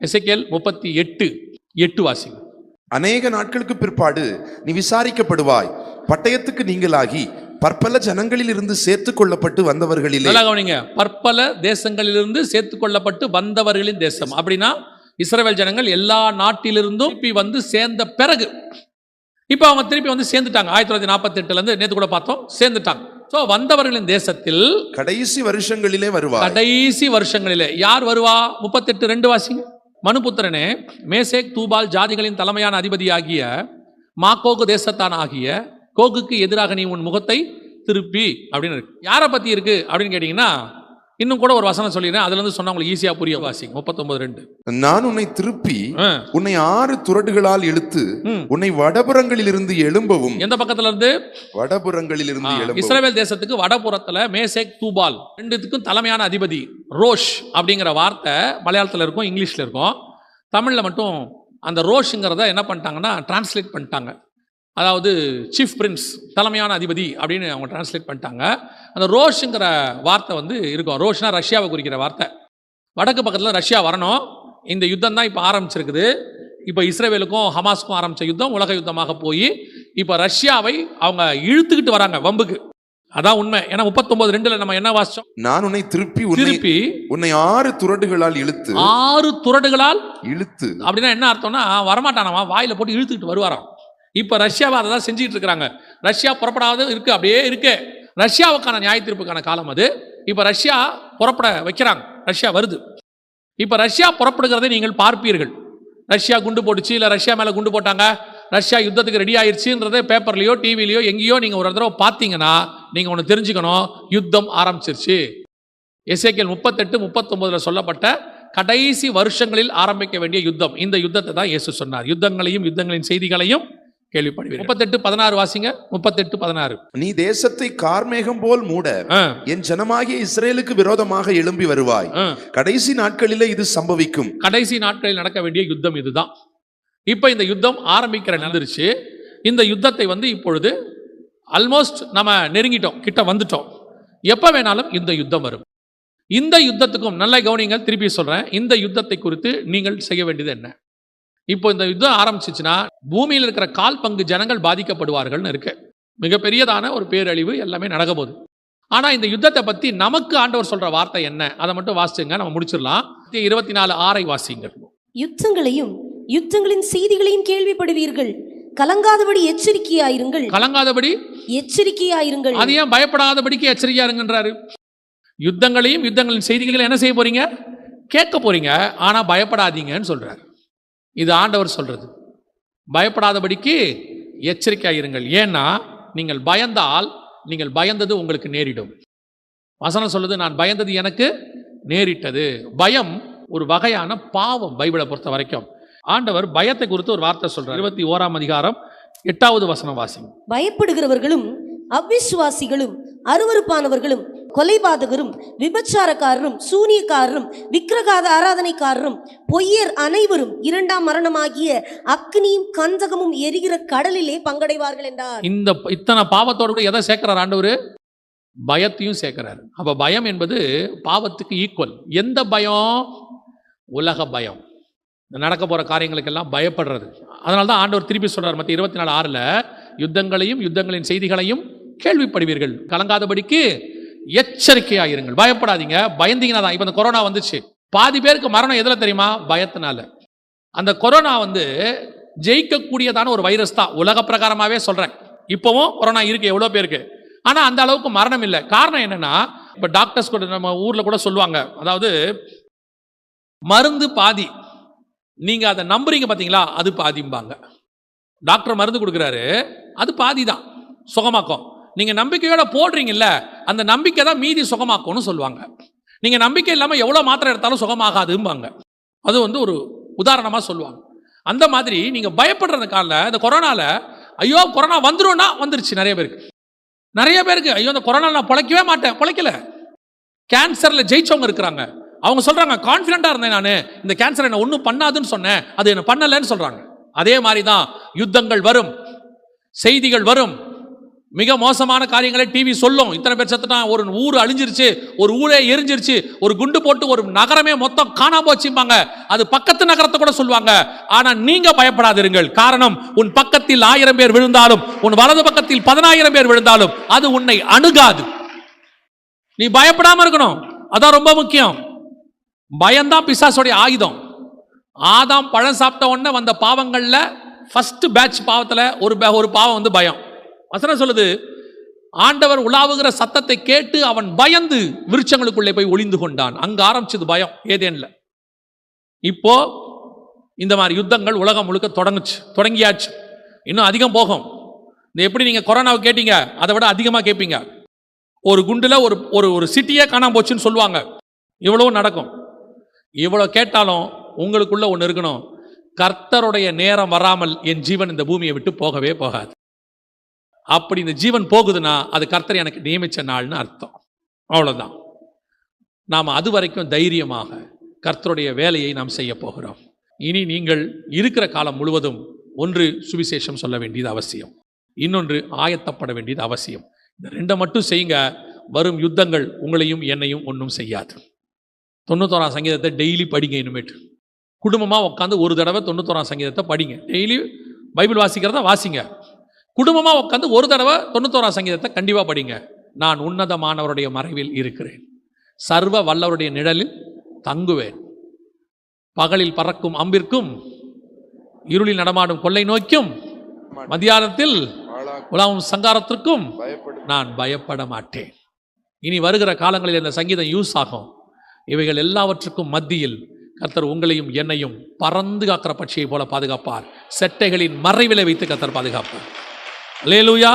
எசேக்கியேல் முப்பத்தி எட்டு எட்டு வாசிங்க அநேக நாட்களுக்கு பிற்பாடு நீ விசாரிக்கப்படுவாய். பட்டயத்துக்கு நீங்களாகி பற்பல ஜனங்களில் இருந்து சேர்த்து கொள்ளப்பட்டு வந்தவர்களிலே. கவனிங்க. பற்பல தேசங்களிலிருந்து சேர்த்துக் கொள்ளப்பட்டு வந்தவர்களின் தேசம். அப்படின்னா இஸ்ரவேல் ஜனங்கள் எல்லா நாட்டிலிருந்தும் திருப்பி வந்து சேர்ந்த பிறகு இப்போ அவங்க திருப்பி வந்து சேர்ந்துட்டாங்க. ஆயிரத்தி தொள்ளாயிரத்தி நாற்பத்தி எட்டுலேருந்து நேற்று கூட பார்த்தோம் சேர்ந்துட்டாங்க. ஸோ வந்தவர்களின் தேசத்தில் கடைசி வருஷங்களிலே வருவாய். கடைசி வருஷங்களிலே. யார் வருவா? முப்பத்தெட்டு ரெண்டு வாசிங்க மனுபுத்திரனே மேசேக் தூபால் ஜாதிகளின் தலைமையான அதிபதியாகிய மாக்கோகு தேசத்தான் ஆகிய கோகுக்கு எதிராக நீ உன் முகத்தை திருப்பி அப்படின்னு இருக்கு. யாரை பத்தி இருக்கு அப்படின்னு கேட்டீங்கன்னா இன்னும் கூட ஒரு வசனம் சொல்லிடுறேன். அதுல இருந்து சொன்னா உங்களுக்கு ஈஸியா புரிய வாசிங்க முப்பத்தொன்பது ரெண்டு. நான் உன்னை திருப்பி ஆ, உன்னை ஆறு துரடுகளால் இழுத்து ம். உன்னை வடபுறங்களில் இருந்து எழும்பவும் எந்த பக்கத்துல இருந்து வடபுறங்களில் இருந்து இஸ்ரவேல் தேசத்துக்கு வடபுறத்துல மேசேக் தூபால் ரெண்டுத்துக்கும் தலைமையான அதிபதி ரோஷ் அப்படிங்கிற வார்த்தை மலையாளத்துல இருக்கும் இங்கிலீஷ்ல இருக்கும். தமிழ்ல மட்டும் அந்த ரோஷ்ங்கிறத என்ன பண்ணிட்டாங்கன்னா டிரான்ஸ்லேட் பண்ணிட்டாங்க. அதாவது சீஃப் பிரின்ஸ் தலைமையான அதிபதி அப்படின்னு அவங்க டிரான்ஸ்லேட் பண்ணிட்டாங்க. அந்த ரோஷுங்கிற வார்த்தை வந்து இருக்கும். ரோஷ்னா ரஷ்யாவை குறிக்கிற வார்த்தை. வடக்கு பக்கத்தில் ரஷ்யா வரணும். இந்த யுத்தம் தான் இப்போ ஆரம்பிச்சிருக்குது. இப்போ இஸ்ரேவேலுக்கும் ஹமாஸுக்கும் ஆரம்பித்த யுத்தம் உலக யுத்தமாக போய் இப்போ ரஷ்யாவை அவங்க இழுத்துக்கிட்டு வராங்க வம்புக்கு. அதான் உண்மை. ஏன்னா முப்பத்தொன்பது ரெண்டுல நம்ம என்ன வாசிச்சோம்? நான் உன்னை திருப்பி திருப்பி உன்னை ஆறு துரடுகளால் இழுத்து ஆறு துரடுகளால் இழுத்து அப்படின்னா என்ன அர்த்தம்னா வரமாட்டானாமா? வாயில போட்டு இழுத்துக்கிட்டு வருவாராம். இப்போ ரஷ்யாவை அதை தான் செஞ்சுட்டு இருக்கிறாங்க. ரஷ்யா புறப்படாத இருக்கு அப்படியே இருக்கு. ரஷ்யாவுக்கான நியாய தீர்ப்புக்கான காலம் அது. இப்போ ரஷ்யா புறப்பட வைக்கிறாங்க. ரஷ்யா வருது. இப்போ ரஷ்யா புறப்படுகிறதை நீங்கள் பார்ப்பீர்கள். ரஷ்யா குண்டு போட்டுச்சு இல்லை ரஷ்யா மேலே குண்டு போட்டாங்க ரஷ்யா யுத்தத்துக்கு ரெடி ஆயிடுச்சுன்றத பேப்பர்லையோ டிவிலையோ எங்கேயோ நீங்கள் ஒரு தடவை பார்த்தீங்கன்னா நீங்கள் ஒன்று தெரிஞ்சுக்கணும் யுத்தம் ஆரம்பிச்சிருச்சு. எசேக்கியல் முப்பத்தெட்டு முப்பத்தொம்பதில் சொல்லப்பட்ட கடைசி வருஷங்களில் ஆரம்பிக்க வேண்டிய யுத்தம். இந்த யுத்தத்தை தான் இயேசு சொன்னார். யுத்தங்களையும் யுத்தங்களின் செய்திகளையும் கேள்விப்படுவீர்கள். முப்பத்தெட்டு பதினாறு வாசிங்க. முப்பத்தெட்டு பதினாறு. நீ தேசத்தை கார்மேகம் போல் மூட என் ஜனமாகிய இஸ்ரேலுக்கு விரோதமாக எழும்பி வருவாய். கடைசி நாட்களிலே இது சம்பவிக்கும். கடைசி நாட்களில் நடக்க வேண்டிய யுத்தம் இதுதான். இப்போ இந்த யுத்தம் ஆரம்பிக்கிற நடந்துருச்சு. இந்த யுத்தத்தை வந்து இப்பொழுது ஆல்மோஸ்ட் நம்ம நெருங்கிட்டோம் கிட்ட வந்துட்டோம். எப்போ வேணாலும் இந்த யுத்தம் வரும். இந்த யுத்தத்துக்கும் நல்ல கவனிங்கள் திருப்பி சொல்றேன். இந்த யுத்தத்தை குறித்து நீங்கள் செய்ய வேண்டியது என்ன? இப்போ இந்த யுத்தம் ஆரம்பிச்சிச்சுன்னா பூமியில் இருக்கிற கால் பங்கு ஜனங்கள் பாதிக்கப்படுவார்கள்னு இருக்கு. மிகப்பெரியதான ஒரு பேரழிவு எல்லாமே நடக்க போகுது. ஆனா இந்த யுத்தத்தை பத்தி நமக்கு ஆண்டவர் சொல்ற வார்த்தை என்ன? அதை மட்டும் வாசிச்சுங்க நம்ம முடிச்சிடலாம். இருபத்தி நாலு ஆறை வாசிங்க யுத்தங்களையும் யுத்தங்களின் செய்திகளையும் கேள்விப்படுவீர்கள். கலங்காதபடி எச்சரிக்கையாயிருங்கள். கலங்காதபடி? எச்சரிக்கையாயிருங்கள். அது ஏன் பயப்படாதபடிக்கு எச்சரிக்கையா இருங்கன்றாரு? யுத்தங்களையும் யுத்தங்களின் செய்திகளையும் என்ன செய்ய போறீங்க? கேட்க போறீங்க ஆனா பயப்படாதீங்கன்னு சொல்றாரு. இது ஆண்டவர் சொல்றது. பயப்படாதபடிக்கு எச்சரிக்கையாக இருங்கள். ஏன்னா நீங்கள் பயந்தால் நீங்கள் பயந்தது உங்களுக்கு நேரிடும். வசனம் சொல்லுது நான் பயந்தது எனக்கு நேரிட்டது. பயம் ஒரு வகையான பாவம் பைபிளை பொறுத்த வரைக்கும். ஆண்டவர் பயத்தை குறித்து ஒரு வார்த்தை சொல்றார். இருபத்தி ஓராம் அதிகாரம் எட்டாவது வசனம் வாசிங்க. பயப்படுகிறவர்களும் அவிசுவாசிகளும் அருவறுப்பானவர்களும் கொலைபாதகரும் விபச்சாரக்காரரும் சூனியக்காரரும் விக்கிரகாத ஆராதனைக்காரரும் பொய்யர் அனைவரும் இரண்டாம் மரணமாகிய அக்னியும் கந்தகமும் எரிகிற கடலிலே பங்கடைவார்கள் என்றார். இந்த இத்தனை பாவத்தோடு கூட எதை சேர்க்கிறார் ஆண்டவர்? பயத்தையும் சேர்க்கிறார். அப்ப பயம் என்பது பாவத்துக்கு ஈக்குவல் எந்த பயம்? உலக பயம். நடக்க போற காரியங்களுக்கெல்லாம் பயப்படுறது. அதனால தான் ஆண்டவர் திருப்பி சொல்றார் மற்ற இருபத்தி நாலு ஆறுல யுத்தங்களையும் யுத்தங்களின் செய்திகளையும் கேள்விப்படுவீர்கள். கலங்காதபடிக்கு எச்சரிக்கையாயிருங்கள். பயப்படாதீங்க. பயந்தீங்கன்னா தான். இப்போ இந்த கொரோனா வந்துச்சு. பாதி பேருக்கு மரணம் எதில் தெரியுமா? பயத்தினால. அந்த கொரோனா வந்து ஜெயிக்கக்கூடியதான ஒரு வைரஸ் தான். உலக பிரகாரமாகவே சொல்கிறேன் இப்போவும் கொரோனா இருக்கு. எவ்வளோ பேருக்கு? ஆனால் அந்த அளவுக்கு மரணம் இல்லை. காரணம் என்னன்னா இப்போ டாக்டர்ஸ் கூட நம்ம ஊரில் கூட சொல்லுவாங்க. அதாவது மருந்து பாதி. நீங்கள் அதை நம்புறீங்க பார்த்தீங்களா அது பாதிம்பாங்க. டாக்டர் மருந்து கொடுக்குறாரு. அது பாதி தான் சுகமாக்கும். நீங்கள் நம்பிக்கையோட போடுறீங்கல்ல அந்த நம்பிக்கை தான் மீதி சுகமாக்கும்னு சொல்லுவாங்க. நீங்கள் நம்பிக்கை இல்லாமல் எவ்வளோ மாத்திரை எடுத்தாலும் சுகமாகாதும்பாங்க. அது வந்து ஒரு உதாரணமாக சொல்லுவாங்க. அந்த மாதிரி நீங்கள் பயப்படுறது காலில் இந்த கொரோனாவில் ஐயோ கொரோனா வந்துடும்னா வந்துருச்சு நிறைய பேருக்கு. நிறைய பேருக்கு ஐயோ இந்த கொரோனா நான் பிழைக்கவே மாட்டேன் பிழைக்கல. கேன்சரில் ஜெயிச்சவங்க இருக்கிறாங்க. அவங்க சொல்கிறாங்க கான்ஃபிடண்டா இருந்தேன் நான். இந்த கேன்சர் என்ன ஒன்றும் பண்ணாதுன்னு சொன்னேன். அது என்ன பண்ணலைன்னு சொல்கிறாங்க அதே மாதிரி தான் யுத்தங்கள் வரும். செய்திகள் வரும். மிக மோசமான காரியங்களை டிவி சொல்லும். இத்தனை பேர் செத்துட்டான் ஒரு ஊர் அழிஞ்சிருச்சு ஒரு ஊரே எரிஞ்சிருச்சு ஒரு குண்டு போட்டு ஒரு நகரமே மொத்தம் காணாம போச்சும்பாங்க. அது பக்கத்து நகரத்தை கூட சொல்லுவாங்க. ஆனா நீங்க பயப்படாதிருங்கள். காரணம் உன் பக்கத்தில் ஆயிரம் பேர் விழுந்தாலும் உன் வலது பக்கத்தில் பதினாயிரம் பேர் விழுந்தாலும் அது உன்னை அணுகாது. நீ பயப்படாம இருக்கணும். அதான் ரொம்ப முக்கியம். பயம்தான் பிசாசோடைய ஆயுதம். ஆதாம் பழம் சாப்பிட்ட உடனே வந்த பாவங்கள்ல ஃபர்ஸ்ட் பேட்ச் பாவத்துல ஒரு ஒரு பாவம் வந்து பயம். வசனம் சொல்லுது ஆண்டவர் உலாவுகிற சத்தத்தை கேட்டு அவன் பயந்து விருட்சங்களுக்குள்ளே போய் ஒளிந்து கொண்டான். அங்கே ஆரம்பிச்சது பயம் ஏதேன்ல. இப்போ இந்த மாதிரி யுத்தங்கள் உலகம் முழுக்க தொடங்குச்சு தொடங்கியாச்சு. இன்னும் அதிகம் போகும். இந்த எப்படி நீங்கள் கொரோனாவை கேட்டீங்க அதை விட அதிகமாக கேட்பீங்க ஒரு குண்டில் ஒரு ஒரு ஒரு சிட்டியே காணாம போச்சுன்னு சொல்லுவாங்க. இவ்வளவும் நடக்கும். இவ்வளோ கேட்டாலும் உங்களுக்குள்ள ஒன்று இருக்கணும். கர்த்தருடைய நேரம் வராமல் என் ஜீவன் இந்த பூமியை விட்டு போகவே போகாது. அப்படி இந்த ஜீவன் போகுதுன்னா அது கர்த்தர் எனக்கு நியமிச்ச நாள்னு அர்த்தம். அவ்வளோதான் நாம் அது வரைக்கும் தைரியமாக கர்த்தருடைய வேலையை நாம் செய்ய போகிறோம். இனி நீங்கள் இருக்கிற காலம் முழுவதும் ஒன்று சுவிசேஷம் சொல்ல வேண்டியது அவசியம். இன்னொன்று ஆயத்தப்பட வேண்டியது அவசியம். இந்த ரெண்டை மட்டும் செய்யுங்க வரும் யுத்தங்கள் உங்களையும் என்னையும் ஒன்றும் செய்யாது. தொண்ணூத்தோராம் சங்கீதத்தை டெய்லி படிங்க இனிமேட்டு. குடும்பமாக உட்காந்து ஒரு தடவை தொண்ணூத்தோராம் சங்கீதத்தை படிங்க. டெய்லி பைபிள் வாசிக்கிறத வாசிங்க. குடும்பமாக உட்காந்து ஒரு தடவை தொண்ணூத்தோரா சங்கீதத்தை கண்டிப்பாக படிங்க. நான் உன்னதமானவருடைய மறைவில் இருக்கிறேன். சர்வ வல்லவருடைய நிழலில் தங்குவேன். பகலில் பறக்கும் அம்பிற்கும் இருளில் நடமாடும் கொள்ளை நோய்க்கும் மதியானத்தில் உலாவும் சங்காரத்திற்கும் நான் பயப்பட மாட்டேன். இனி வருகிற காலங்களில் இந்த சங்கீதம் யூஸ் ஆகும். இவைகள் எல்லாவற்றுக்கும் மத்தியில் கர்த்தர் உங்களையும் என்னையும் பறந்து காக்கிற பட்சியை போல பாதுகாப்பார். செட்டைகளின் மறைவிலை வைத்து கர்த்தர் பாதுகாப்பார். லேலூயா